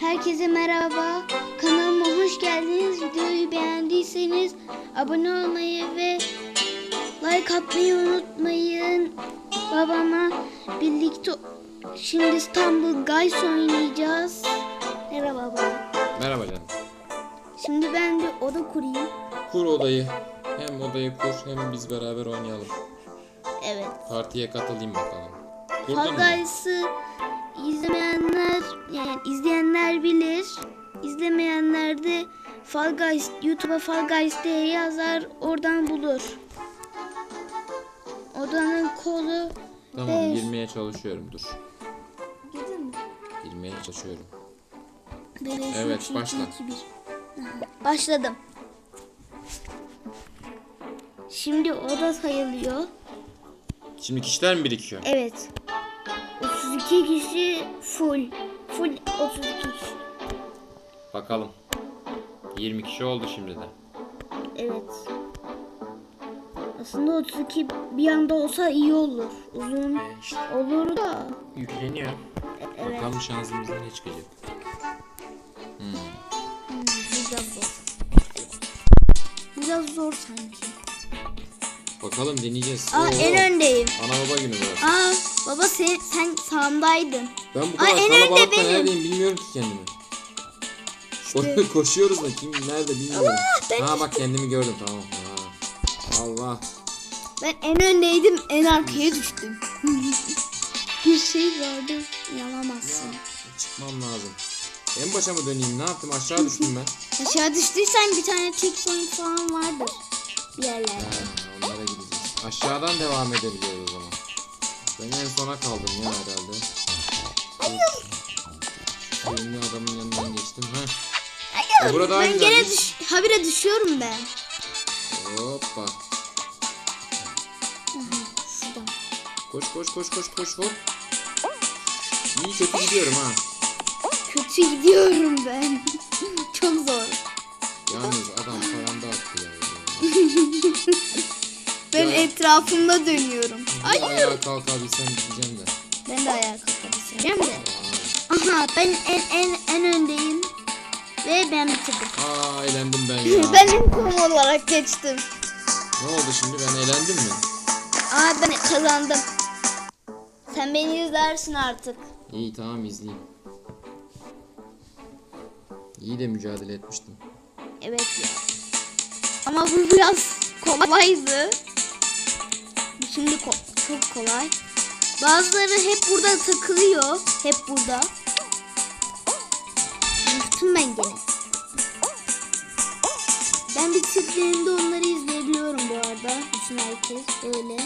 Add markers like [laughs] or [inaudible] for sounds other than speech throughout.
Herkese merhaba. Kanalıma hoş geldiniz. Videoyu beğendiyseniz abone olmayı ve like atmayı unutmayın. Babama birlikte şimdi İstanbul Guys oynayacağız. Merhaba baba. Merhaba canım. Şimdi ben bir oda kurayım. Kur odayı. Hem odayı kur hem biz beraber oynayalım. Evet. Partiye katılayım bakalım. Kurdun Fall? Guys'ı izlemeyenler yani izleyenler bilir. İzlemeyenler de Fall Guys YouTube'a Fall Guys diye yazar oradan bulur. Odanın kolu Tamam Beş. girmeye çalışıyorum dur. Girdin mi? Girmeye çalışıyorum. Beleş Evet, üç, iki, başla. iki. Aha, Başladım. Şimdi oda sayılıyor. Şimdi kişiler mi birikiyor? Evet. 32 kişi full. Full 32 kişi. Bakalım. 20 kişi oldu şimdi de. Evet. Aslında 32 bir anda olsa iyi olur. Uzun işte olur da. yükleniyor. Evet. Bakalım şansımızda ne çıkacak. Hmm. Biraz zor. Biraz zor sanki. Bakalım deneyeceğiz. Aa Oo, en öndeyim. Ana baba günü burası. Aa baba sen, sen sağımdaydın. Ben bu Aa, kadar en önde kalabalıkta benim. neredeyim bilmiyorum ki kendimi. İşte. [laughs] Koşuyoruz da kim nerede bilmiyorum. ben ha bak kendimi gördüm tamam. Ha. Allah. Ben en öndeydim en arkaya düştüm. [laughs] bir şey vardı yalamazsın. Çıkmam lazım. En başa mı döneyim? Ne yaptım? Aşağı düştüm ben. Aşağı düştüysen bir tane checkpoint falan vardır. Bir yerlerde. Ha, onlara gideceğiz. Aşağıdan devam edebiliyoruz o zaman. Ben en sona kaldım ya herhalde. Ünlü adamın yanından geçtim. Hayır, E, burada ben gene düş habire düşüyorum ben. Hoppa. Şuradan. Koş koş koş koş koş hop. İyi kötü gidiyorum ha. Kötü gidiyorum ben. [laughs] Çok zor. Yalnız adam Ben Ya. etrafımda dönüyorum. Hayır. ayağa kalkabilsem gideceğim de. Ben de ayağa kalkabilsem de. Aha ben en en en öndeyim. Ve ben bitirdim. Aa eğlendim ben ya. [laughs] ben en kom olarak geçtim. Ne oldu şimdi ben eğlendim mi? Aa ben kazandım. Sen beni izlersin artık. İyi tamam izleyeyim. İyi de mücadele etmiştim. Evet ya. Ama bu biraz kolaydı. Şimdi ko- çok kolay. Bazıları hep burada takılıyor. Hep burada. Düştüm ben gene. Ben bitirdiğimde onları izleyebiliyorum bu arada. Bütün herkes öyle.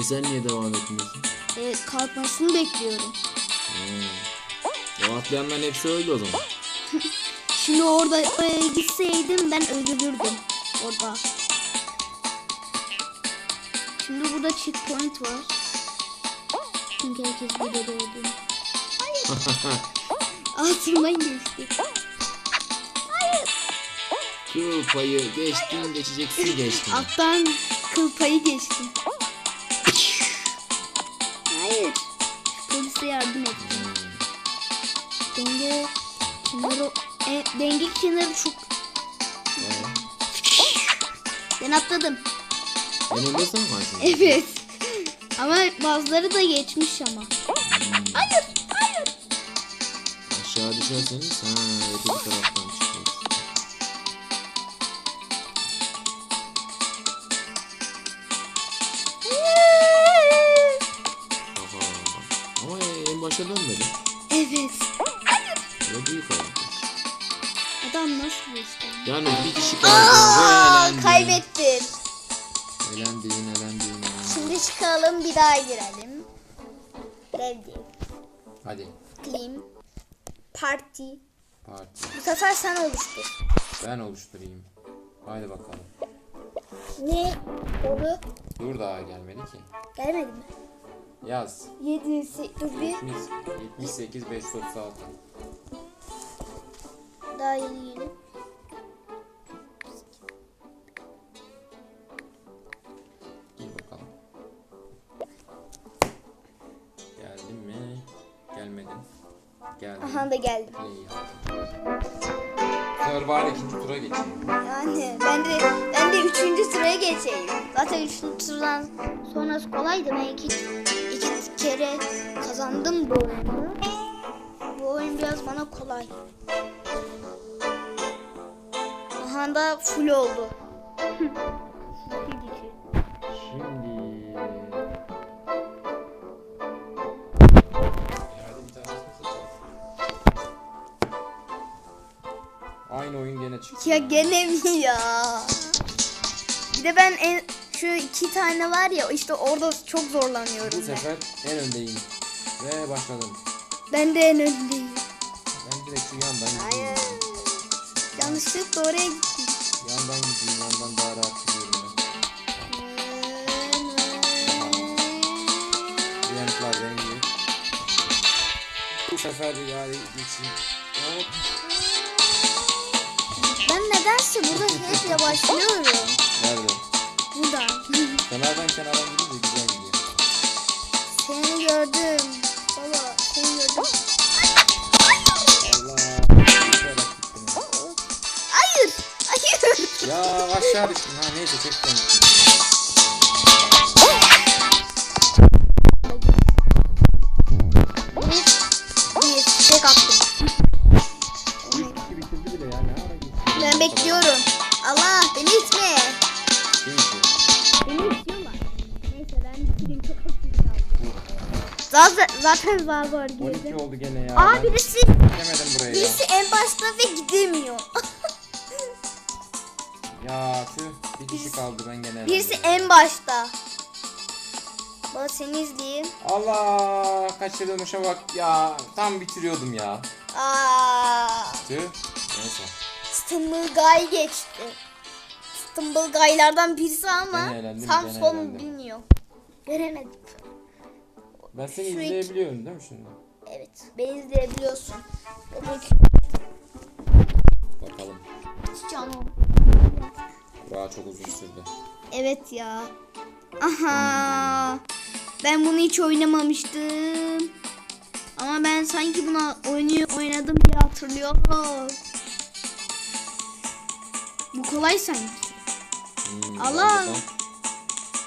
E sen niye devam etmiyorsun? E, kalkmasını bekliyorum. Hmm. O atlayanların hepsi öldü o zaman. [laughs] Şimdi orada gitseydim ben öldürürdüm orada. Şimdi burada checkpoint var. Çünkü herkes burada doğdu. [laughs] Altından geçti. Kıl payı geçtin geçeceksin geçtin. Alttan kıl payı geçtim. Hayır. Polise yardım et. Denge kenarı e, denge kenarı çok ben atladım. En önde sen varsın. Evet. Ama bazıları da geçmiş ama. Hayır, hayır. Aşağı düşerseniz ha öteki taraftan çıkıyoruz. Aha. Ama en başa dönmedim. Evet. Ve büyük avantaj. Adam nasıl geçti? Yani bir kişi kaldı bir daha girelim. Ready. Hadi. Clean. Party. Parti. Bu sefer sen oluştur. Ben oluşturayım. Haydi bakalım. Ne? Onu Dur daha gelmedi ki. gelmedi mi? Yaz. 7, dur bir. 70, 78 536. Daha yeni yeni. Geldim. Aha da geldim. İyi. Bari ikinci tura geçeyim. Yani ben de ben de üçüncü sıraya geçeyim. Zaten üçüncü sıradan sonrası kolaydı. Ben iki, iki kere kazandım bu oyunu. Bu oyun biraz bana kolay. Aha da full oldu. [laughs] Ya gene mi ya? Bir de ben en şu iki tane var ya işte orada çok zorlanıyorum. Bu ben. sefer en öndeyim. Ve başladım. Ben de en öndeyim. Ben direkt şu yandan gideyim. Hayır. Yanlışlıkla oraya gittim. Yandan gideyim, yandan daha rahat gidiyorum ben. Yanıklar rengi. Bu sefer yani geçeyim. Hop. Ben nedense burada hep yavaşlıyorum. Nerede? Buradan. Kenardan kenardan gidince güzel gidiyor. Seni gördüm. Baba seni gördüm. Allah. Hayır. Hayır. Ya aşağı düştüm. Ha neyse çektim. Zaten, zaten zar zor 12 girdim. oldu gene ya. Aa Ben birisi, Gidemedim buraya ya. birisi en başta ve gidemiyor. [laughs] Ya tüh. Bir kişi kaldı ben gene. birisi en başta. Baba seni izleyeyim. Allah kaçırdığım işe bak ya. Tam bitiriyordum ya. Aa, Tüh. Neyse. Stumble Guy geçti. Stumble Guy'lardan birisi ama Gene eğlendim, tam gene son eğlendim. bilmiyor. Göremedim. Ben seni Şu iki- izleyebiliyorum değil mi şimdi? Evet, beni izleyebiliyorsun. Bakalım. canım. Daha çok uzun sürdü. Evet ya. Aha. Ben bunu hiç oynamamıştım. Ama ben sanki bunu oynuyor, oynadım diye hatırlıyorum. Bu kolay sanki. Hmm, Allah.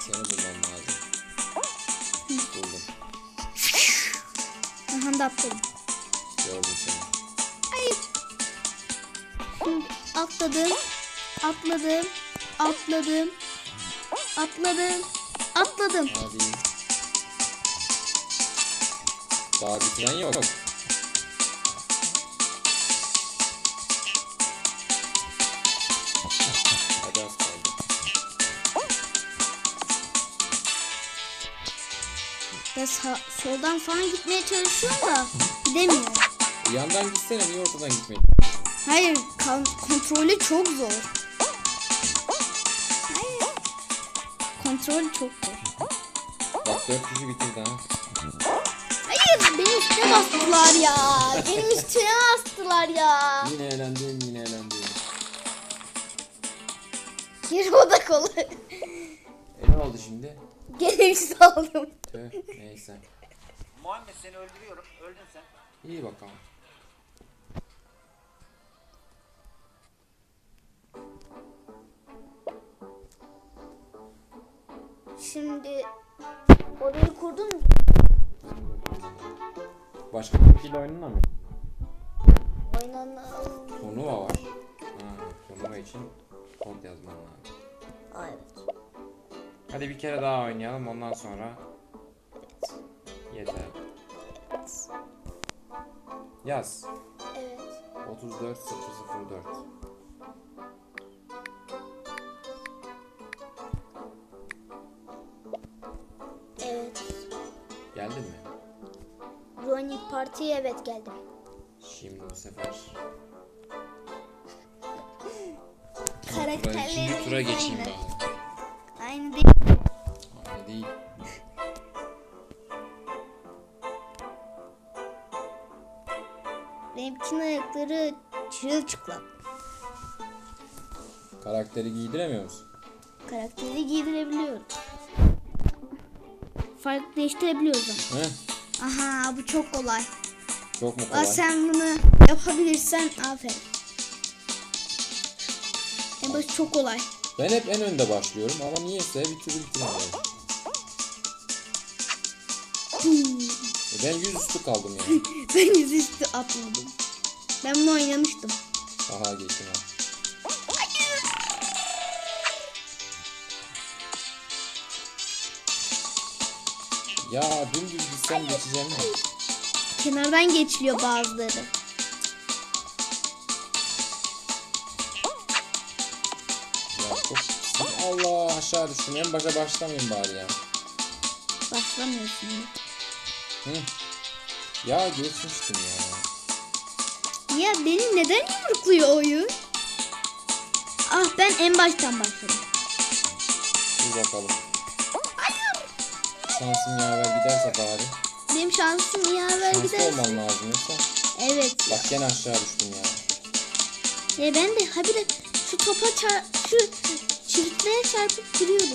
Seni bulmam lazım. Buldum. Aha da atladım. Gördüm seni. Şimdi atladım. Atladım. Atladım. Atladım. Atladım. Hadi. Daha bitiren yok. Sağ- soldan falan gitmeye çalışıyorum da gidemiyorum. Yandan gitsene niye ortadan gitmedin? Hayır, kontrolü çok zor. Hayır. Kontrol çok zor. Bak 4 kişi bitirdi ha. Hayır, benim üstüne bastılar ya. Benim üstüne bastılar ya. Yine eğlendim yine eğlendim. Geri o da kolay. E ne oldu şimdi? Gene üstü aldım. Tüh neyse. Muhammed seni öldürüyorum. Öldün sen. İyi bakalım. Şimdi orayı kurdun mu? Başka oynanır mı? Oynanalım. Turnuva var. Ha, turnuva için kod yazman lazım. Evet. Hadi bir kere daha oynayalım ondan sonra yeter. Yaz. Evet. 34 004. Evet. Geldin mi? Running Party'ye evet geldim. Şimdi bu sefer ben Karakterlerim tura geçeyim aynı. Benimkinin ayakları çırılçıplak. Karakteri giydiremiyor musun? Karakteri giydirebiliyorum. Farklı değiştirebiliyoruz. He? Aha bu çok kolay. Çok mu Aa, kolay? sen bunu yapabilirsen aferin. En başı çok kolay. Ben hep en önde başlıyorum ama niyeyse bir türlü bitiremiyorum. Ben yüzüstü kaldım yani. [laughs] ben yüzüstü atladım. Ben bunu oynamıştım. Aha geçtim ha. Ya dümdüz gitsem geçeceğim mi? Kenardan geçiliyor bazıları. Ya çok Allah aşağı düştüm. En başa başlamayayım bari ya. Başlamıyorsun. ya. Hı. Ya geçmiştim ya. Ya beni neden yumrukluyor oyun? Ah ben en baştan başladım. Dur bakalım. Şansım yaver giderse bari. Benim şansım yaver Şanslı gider. olman lazım yoksa. Evet. Bak gene aşağı düştüm ya. Ya ben de habire şu topa çar şu çivitlere çarpıp duruyorum.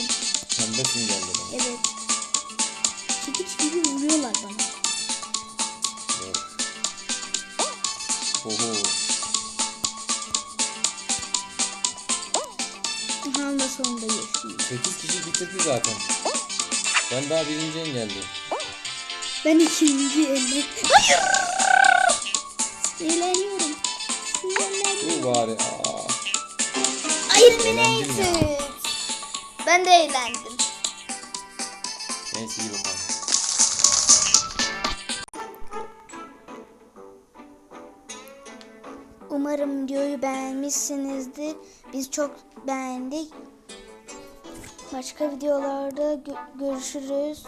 Pembesin geldi bana. Evet. Oho. Aha da sonunda geçtim. 8 kişi bitirdi zaten. Ben daha birinciyim geldi. Ben ikinci elle. Hayır! Sinirleniyorum. Sinirleniyorum. Dur bari. Aa. Hayır Eğlendim ya. Ben de eğlendim. Neyse iyi bakalım. Umarım videoyu beğenmişsinizdir. Biz çok beğendik. Başka videolarda gö- görüşürüz.